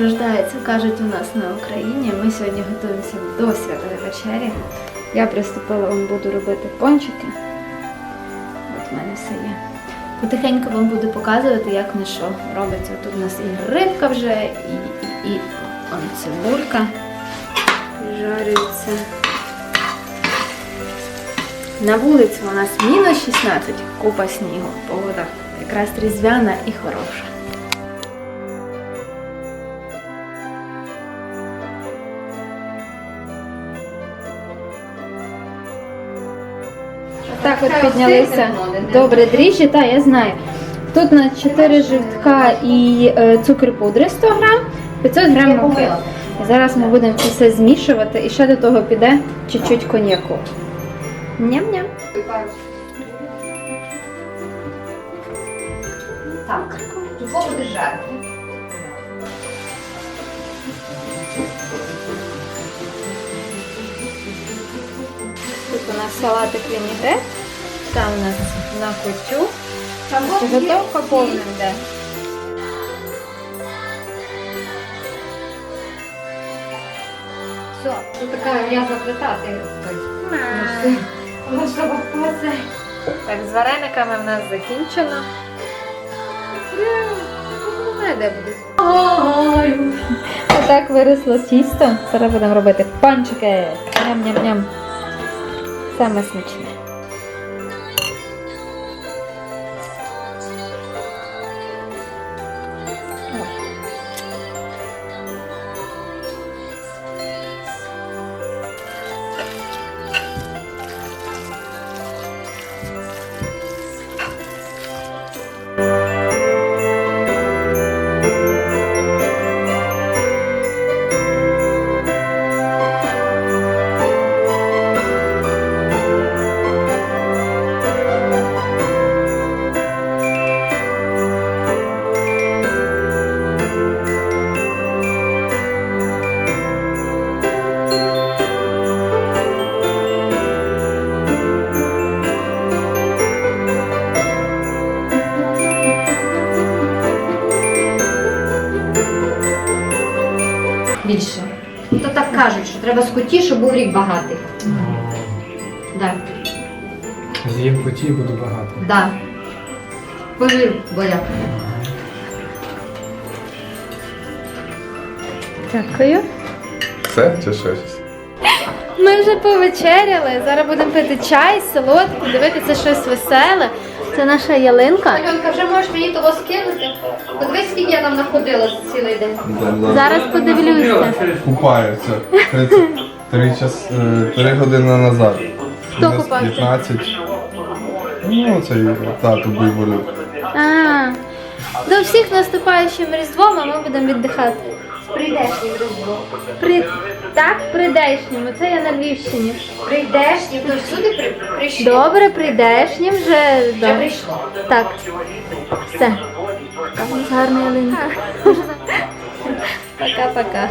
Рождається, кажуть у нас на Україні. Ми сьогодні готуємося до святої вечері. Я приступила, вам буду робити пончики. От в мене все є. Потихеньку вам буду показувати, як на що робиться. Тут у нас і рибка вже, і, і, і он, цибулька жарюється. На вулиці у нас мінус 16, купа снігу. Погода якраз різдвяна і хороша. Так от піднялися. Добре, дріжджі, так, я знаю. Тут на 4 жовтка і е, цукор пудри 100 грам, 500 грам муки. Зараз ми будемо це все змішувати і ще до того піде чуть-чуть коньяку. Ням-ням. Так, духову держати. Тут у нас салатик вінігрет, там у нас на котю. Готовка повним йде. Все, тут така грязна плита, ти. Воно. Так, з варениками в нас закінчено. Де. Отак виросло тісто. Зараз будемо робити панчики. Ням-ням-ням. Саме смачне. Більше. То так кажуть, що треба скоті, щоб був рік багатий. Да. З'їм поті буду багато. Да. Повір, Боля. Дякую. Все чи щось? Ми вже повечеряли. Зараз будемо пити чай, солодкий, дивитися щось веселе. Це наша ялинка. Альонка, вже можеш мені того скинути? Подивись, скільки я там знаходилась цілий день. Зараз подивлюся. Купаються. 33 час, е, три години назад. Хто купався? 15. Ну, цей тато буйволюк. А, до всіх наступаючим Різдвом, а ми будемо віддихати. Прийдешнім різдво. При... Так, прийдешнім. Це я на Львівщині. Прийдешнім. то всюди при... прийшли. Добре, прийдешнім вже. Вже да. прийшло. Так. Все. Там нас гарна ялинка. Пока-пока.